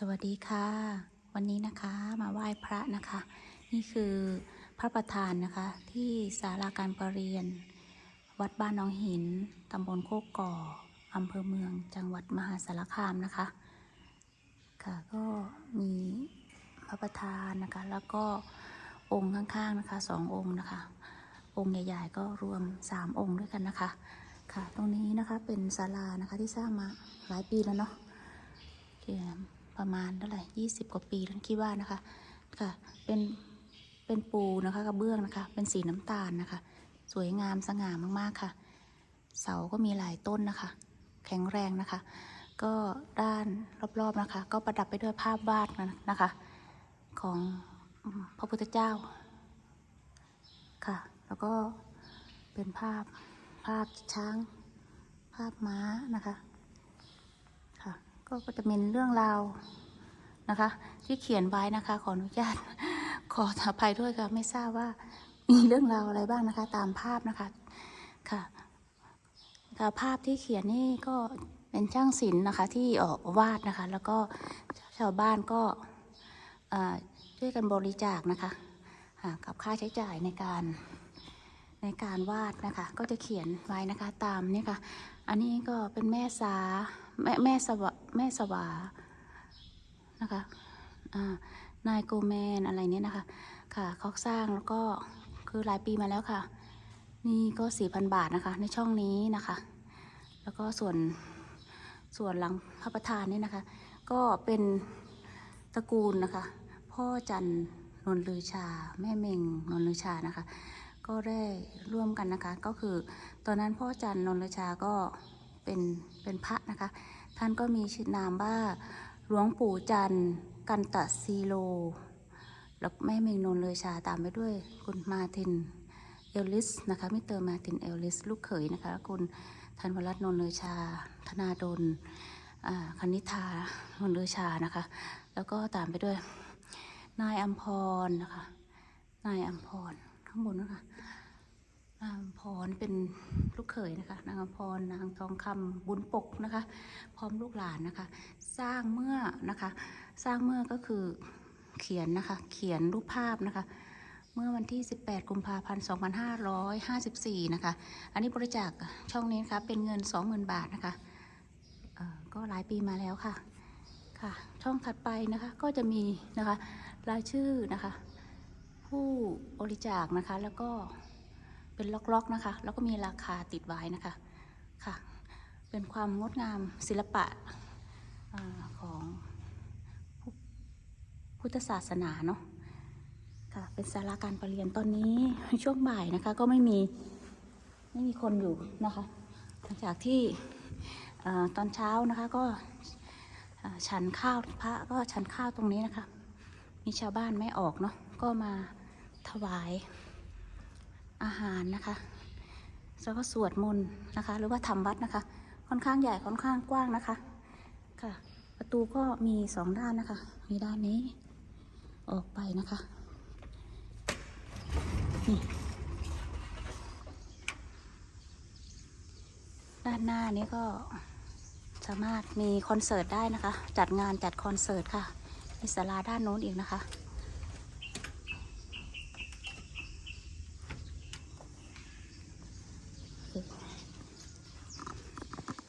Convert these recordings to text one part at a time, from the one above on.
สวัสดีค่ะ วันนี้นะคะมาไหว้พระนะคะ นี่คือพระประธานนะคะ ที่ศาลาการประเรียน วัดบ้านน้องหินตำบลโคกก่ออำเภอเมืองจังหวัดมหาสารคามนะคะ ค่ะก็มีพระประธานนะคะ แล้วก็องค์ข้างๆนะคะสององค์นะคะ องค์ใหญ่ๆก็รวมสามองค์ด้วยกันนะคะ ค่ะตรงนี้นะคะเป็นศาลานะคะที่สร้างมาหลายปีแล้วเนาะเกี่ย ประมาณเท่าไหร่ยี่สิบกว่าปีทั้งคิดว่านะคะค่ะเป็นเป็นปูนะคะกระเบื้องนะคะ เป็นสีน้ำตาลนะคะ สวยงามสง่ามากๆค่ะ เสาก็มีหลายต้นนะคะ แข็งแรงนะคะ ก็ด้านรอบๆนะคะ ก็ประดับไปด้วยภาพวาดนะคะ ของพระพุทธเจ้าค่ะ แล้วก็เป็นภาพภาพช้าง ภาพม้านะคะ ก็จะเป็นเรื่องราวนะคะ ที่เขียนไว้นะคะ ขออนุญาตขออภัยด้วยค่ะไม่ทราบว่ามีเรื่องราวอะไรบ้างนะคะ ตามภาพนะคะค่ะค่ะภาพที่เขียนนี่ก็เป็นช่างศิลป์นะคะ ที่ออกวาดนะคะ แล้วก็ชาวบ้านก็ช่วยกันบริจาคนะคะค่ะกับค่าใช้จ่ายในการในการวาดนะคะ ก็จะเขียนไว้นะคะตามนี่ค่ะ อันนี้ก็เป็นแม่สา แม่แม่สวะแม่สวานะคะนายโกแมนอะไรเนี่ยนะคะ ค่ะเขาสร้างแล้วก็คือหลายปีมาแล้วค่ะ นี่ก็สี่พันบาทนะคะ ในช่องนี้นะคะ แล้วก็ส่วนส่วนหลังพระประธานนี่นะคะ ก็เป็นตระกูลนะคะ พ่อจันนนลือชา แม่เมงนนลือชานะคะ ก็ได้ร่วมกันนะคะ ก็คือตอนนั้นพ่อจันนนทชาก็ เป็นเป็นพระนะคะ ท่านก็มีชื่อนามว่าหลวงปู่จันกันตะซีโล แล้วแม่เมงนนเลยชาตามไปด้วยคุณมาตินเอลลิสนะคะมิเตอร์มาตินเอลลิสลูกเขยนะคะคุณธันวรัตน์นนเลยชา ธนาดลคณิธานนเลยชานะคะ แล้วก็ตามไปด้วย นายอัมพรนะคะ นายอัมพรข้างบนนะคะ พรเป็นลูกเขยนะคะ นางอภรนางทองคำบุญปกนะคะ พร้อมลูกหลานนะคะ สร้างเมื่อนะคะ สร้างเมื่อก็คือเขียนนะคะ เขียนรูปภาพนะคะ เมื่อวันที่ 18 กุมภาพันธ์ 2554 นะคะ อันนี้บริจาคช่องนี้นะคะเป็นเงิน 20,000 บาทนะคะก็หลายปีมาแล้วค่ะค่ะ ช่องถัดไปนะคะก็จะมีนะคะรายชื่อนะคะ ผู้บริจาคนะคะแล้วก็ เป็นล็อกๆนะคะ แล้วก็มีราคาติดไว้นะคะค่ะ เป็นความงดงามศิลปะอของพุพุทธศาสนาเนาะค่ะเป็นศาลาการประเรียนตอนนี้ช่วงบ่ายนะคะก็ไม่มีไม่มีคนอยู่นะคะหลังจากที่อตอนเช้านะคะก็ฉันข้าวพระก็ฉันข้าวตรงนี้นะคะ มีชาวบ้านไม่ออกเนาะก็มาถวาย อาหารนะคะแล้วก็สวดมนต์นะคะ หรือว่าทำวัดนะคะ ค่อนข้างใหญ่ค่อนข้างกว้างนะคะค่ะ ประตูก็มีสองด้านนะคะ มีด้านนี้ออกไปนะคะนี่ด้านหน้านี้ก็สามารถมีคอนเสิร์ตได้นะคะ จัดงานจัดคอนเสิร์ตค่ะมีศาลาด้านโน้นอีกนะคะ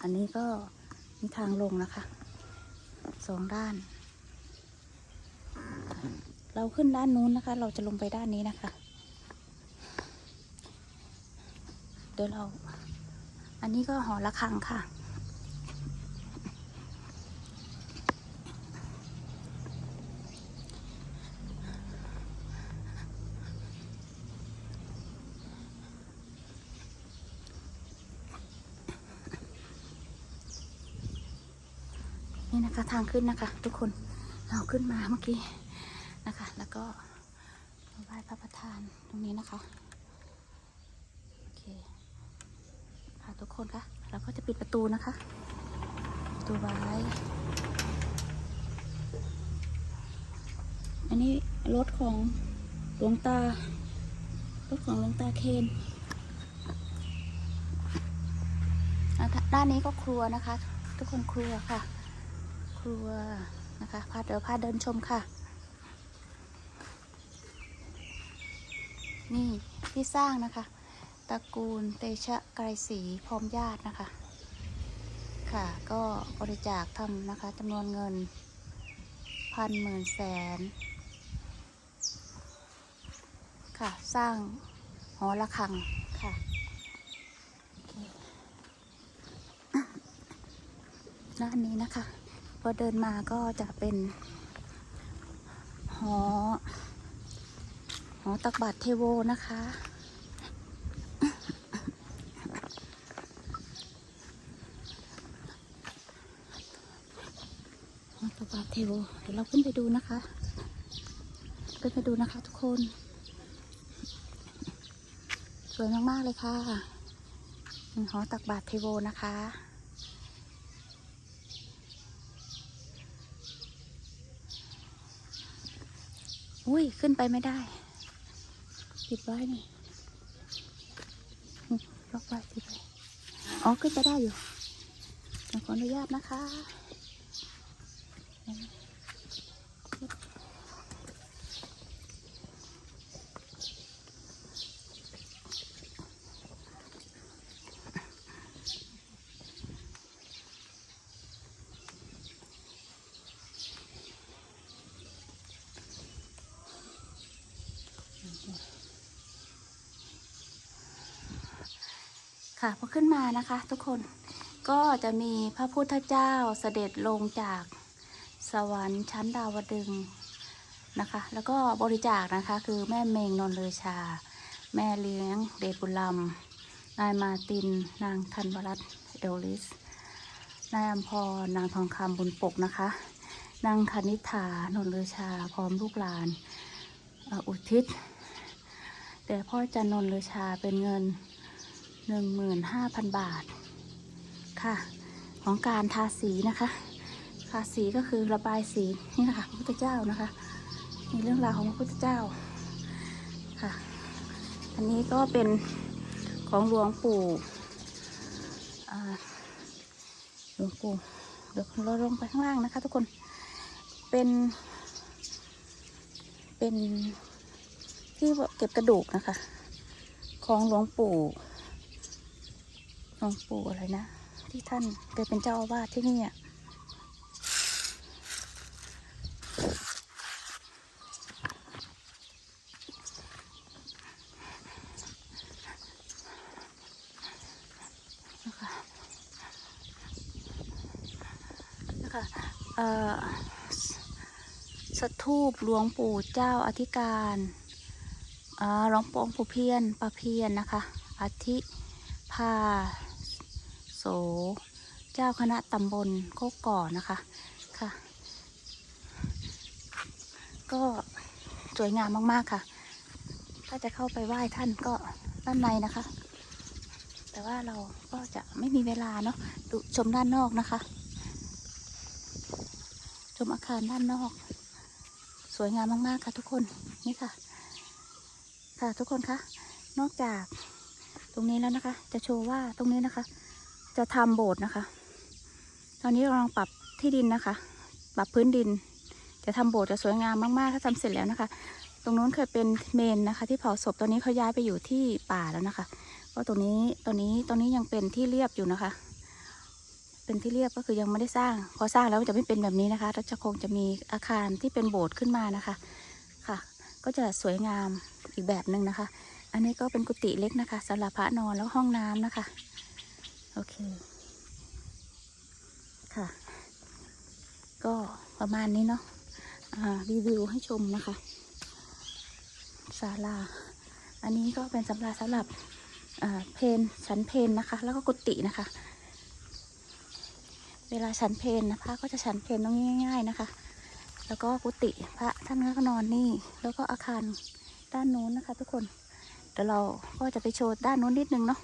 อันนี้ก็มีทางลงนะคะสองด้าน เราขึ้นด้านนู้นนะคะ เราจะลงไปด้านนี้นะคะ เดี๋ยวเรา อันนี้ก็หอระฆังค่ะ นี่นะคะทางขึ้นนะคะ ทุกคนเราขึ้นมาเมื่อกี้นะคะ แล้วก็มาไหว้พระประธานตรงนี้นะคะโอเคค่ะทุกคนคะเราก็จะปิดประตูนะคะประตูไว้อันนี้รถของหลวงตารถของหลวงตาเคนด้านนี้ก็ครัวนะคะ ทุกคนครัวค่ะ ครัวนะคะพาเดี๋ยวพาเดินชมค่ะ นี่ที่สร้างนะคะตระกูลเตชะไกรศรีพร้อมญาตินะคะ ค่ะ ก็บริจาคทำนะคะจำนวนเงินพันหมื่นแสน ค่ะ สร้างหอระฆังค่ะด้านนี้นะคะ พอเดินมาก็จะเป็นหอหอตักบาตรเทโวนะคะ หอตักบาตรเทโว เดี๋ยวเราขึ้นไปดูนะคะ ขึ้นไปดูนะคะทุกคน สวยมาก ๆ เลยค่ะหอตักบาตรเทโวนะคะ อุ้ยขึ้นไปไม่ได้ปิดไว้นี่ล็อกไว้ปิดไว้อ๋อขึ้นไปได้อยู่ขออนุญาตนะคะ ค่ะพอขึ้นมานะคะ ทุกคนก็จะมีพระพุทธเจ้าเสด็จลงจากสวรรค์ชั้นดาวดึงนะคะ แล้วก็บริจาคนะคะ คือแม่เมงนนเลอชา แม่เลี้ยงเดชบุญลำนายมาติน นางธันวรัตน์เอลลิส นายอัมพรนางทองคำบุญปกนะคะ นางคณิฐานนเลอชา พร้อมลูกหลานอุทิศแต่พ่อจันนนเลอชาเป็นเงิน หนึ่งหมื่นห้าพันบาท ค่ะ ของการทาสีนะคะ ทาสีก็คือระบายสีนี่นะคะพระพุทธเจ้านะคะ มีเรื่องราวของพระพุทธเจ้าค่ะ อันนี้ก็เป็นของหลวงปู่หลวงปู่เดี๋ยวเราลงไปข้างล่างนะคะทุกคน เป็น เป็นที่เก็บกระดูกนะคะ ของหลวงปู่ หลวงปู่อะไรนะ ที่ท่านเคยเป็นเจ้าอาวาสที่นี่อะนะคะนะคะเอ่อสสถูปหลวงปู่เจ้าอธิการอ่าหลวงปู่ปู่เพียนปาเพียนนะคะ อธิพา โส เจ้าคณะตำบลโคกก่อนะคะค่ะ ก็สวยงามมากๆค่ะ ถ้าจะเข้าไปไหว้ท่านก็ด้านในนะคะ แต่ว่าเราก็จะไม่มีเวลาเนาะดูชมด้านนอกนะคะ ชมอาคารด้านนอก สวยงามมากๆค่ะทุกคนนี่ค่ะ ค่ะทุกคนคะนอกจากตรงนี้แล้วนะคะ จะโชว์ว่าตรงนี้นะคะ จะทำโบสถ์นะคะ ตอนนี้กำลังปรับที่ดินนะคะ ปรับพื้นดิน จะทำโบสถ์จะสวยงามมากๆ ถ้าทำเสร็จแล้วนะคะ ตรงนู้นเคยเป็นเมนนะคะ ที่เผาศพตอนนี้เขาย้ายไปอยู่ที่ป่าแล้วนะคะก็ตรงนี้ตอนนี้ตอนนี้ยังเป็นที่เรียบอยู่นะคะ เป็นที่เรียบก็คือยังไม่ได้สร้าง พอสร้างแล้วจะไม่เป็นแบบนี้นะคะแล้วจะคงจะมีอาคารที่เป็นโบสถ์ขึ้นมานะคะ ค่ะ ก็จะสวยงามอีกแบบหนึ่งนะคะ อันนี้ก็เป็นกุฏิเล็กนะคะสำหรับพระนอนแล้วห้องน้ำนะคะ อเค ค่ะ ก็ประมาณนี้เนาะรีวิวให้ชมนะคะศาลา อันนี้ก็เป็นสำหรับสำหรับเพนชั้นเพนนะคะ แล้วก็กุฏินะคะ เวลาฉันเพนนะพระก็จะฉันเพนตรงนี้ง่าย ๆนะคะ แล้วก็กุฏิพระท่านก็นอนนี่ แล้วก็อาคารด้านนู้นนะคะ ทุกคนเดี๋ยวเราก็จะไปโชว์ด้านนู้นนิดนึงเนาะ